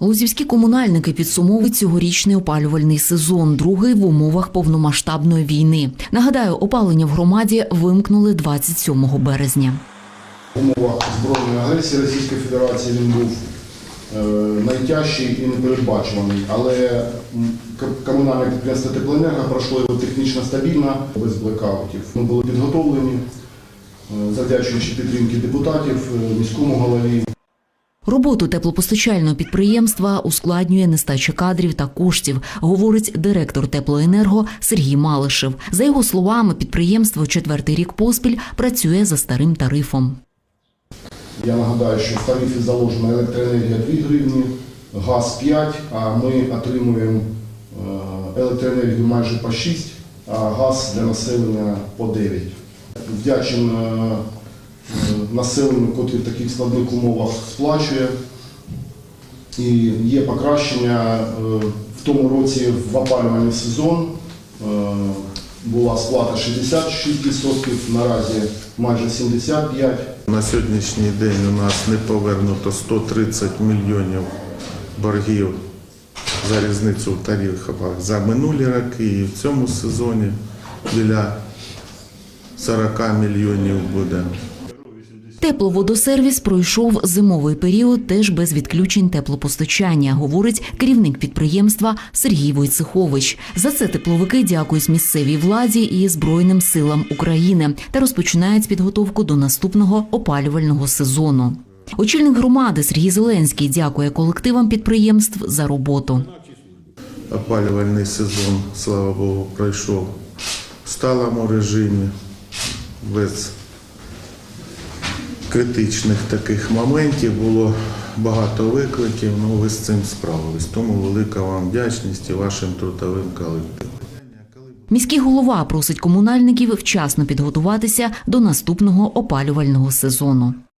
Лузівські комунальники підсумовують цьогорічний опалювальний сезон, другий в умовах повномасштабної війни. Нагадаю, опалення в громаді вимкнули 27 березня. В умовах збройної агресії Російської Федерації він був е, найтяжчий і непередбачуваний. Але комунальне підприємство Теплоенерго пройшло його технічно стабільно, без блекаутів. Ми були підготовлені, е, завдячуючи підтримки депутатів, е, міському голові. Роботу теплопостачального підприємства ускладнює нестача кадрів та коштів, говорить директор теплоенерго Сергій Малишев. За його словами, підприємство четвертий рік поспіль працює за старим тарифом. Я нагадаю, що в тарифі заложена електроенергія 2 гривні, газ 5, а ми отримуємо е, електроенергію майже по 6, а газ для населення по 9. Вдячен е, населенню, котрі в таких складних умовах сплачує. І є покращення е, в тому році в опалювальний сезон. е, Була сплата 66%, наразі майже 75%. На сьогоднішній день у нас не повернуто 130 мільйонів боргів за різницю в тарифах за минулі роки і в цьому сезоні біля 40 мільйонів буде. Тепловодосервіс пройшов зимовий період теж без відключень теплопостачання, говорить керівник підприємства Сергій Войцехович. За це тепловики дякують місцевій владі і Збройним силам України та розпочинають підготовку до наступного опалювального сезону. Очільник громади Сергій Зеленський дякує колективам підприємств за роботу. Опалювальний сезон, слава Богу, пройшов в сталому режимі, без критичних таких моментів. Було багато викликів, але ви з цим справились. Тому велика вам вдячність і вашим трудовим колективам. Міський голова просить комунальників вчасно підготуватися до наступного опалювального сезону.